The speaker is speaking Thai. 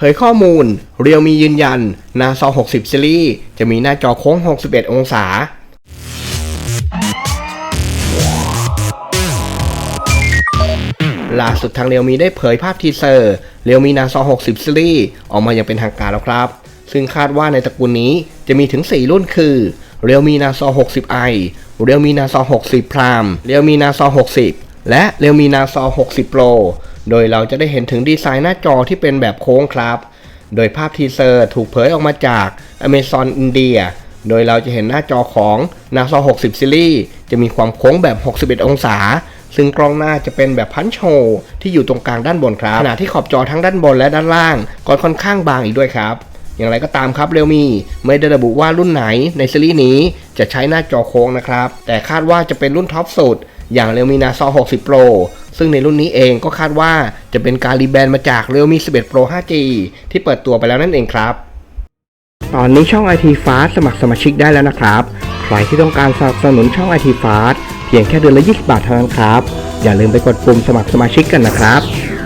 เผยข้อมูล เรียวมียืนยัน นาซอ60 ซีรีส์จะมีหน้าจอโค้ง 61 องศา ล่าสุดทางเรียวมีได้เผยภาพทีเซอร์ เรียวมีนาซอ60 ซีรีส์ออกมาอย่างเป็นทางการแล้วครับ ซึ่งคาดว่าในตระกูลนี้จะมีถึง 4 รุ่นคือ เรียวมีนาซอ60 i เรียวมีนาซอ60 Prime เรียวมีนาซอ60 และเรียวมีนาซอ60 Pro โดยเราจะได้เห็นถึงดีไซน์หน้าจอที่เป็นแบบโค้งครับ โดยภาพทีเซอร์ถูกเผยออกมาจาก Amazon India โดยเราจะเห็นหน้าจอของ NASA 60ซีรีส์จะมีความโค้งแบบ 61 องศา ซึ่งกล้องหน้าจะเป็นแบบพันโชที่อยู่ตรงกลางด้านบนครับขณะที่ขอบจอทั้งด้านบนและด้านล่างก็ค่อนข้างบางอีกด้วยครับ อย่างไรก็ตามครับเรียวมีไม่ได้ระบุว่ารุ่นไหนในซีรีส์นี้จะใช้หน้าจอโค้งนะครับ แต่คาดว่าจะเป็นรุ่นท็อปสุดอย่างเรียวมีนาซอ60 Pro ซึ่งในรุ่นนี้เองก็คาดว่าจะเป็นการรีแบรนด์มาจาก Realme 11 Pro 5G ที่เปิดตัวไปแล้วนั่นเองครับ ตอนนี้ช่อง IT Fast สมัครสมาชิกได้แล้วนะครับ ใครที่ต้องการสนับสนุนช่อง IT Fast เพียงแค่เดือนละ 20 บาทเท่านั้นครับ อย่าลืมไปกดปุ่มสมัครสมาชิกกันนะครับ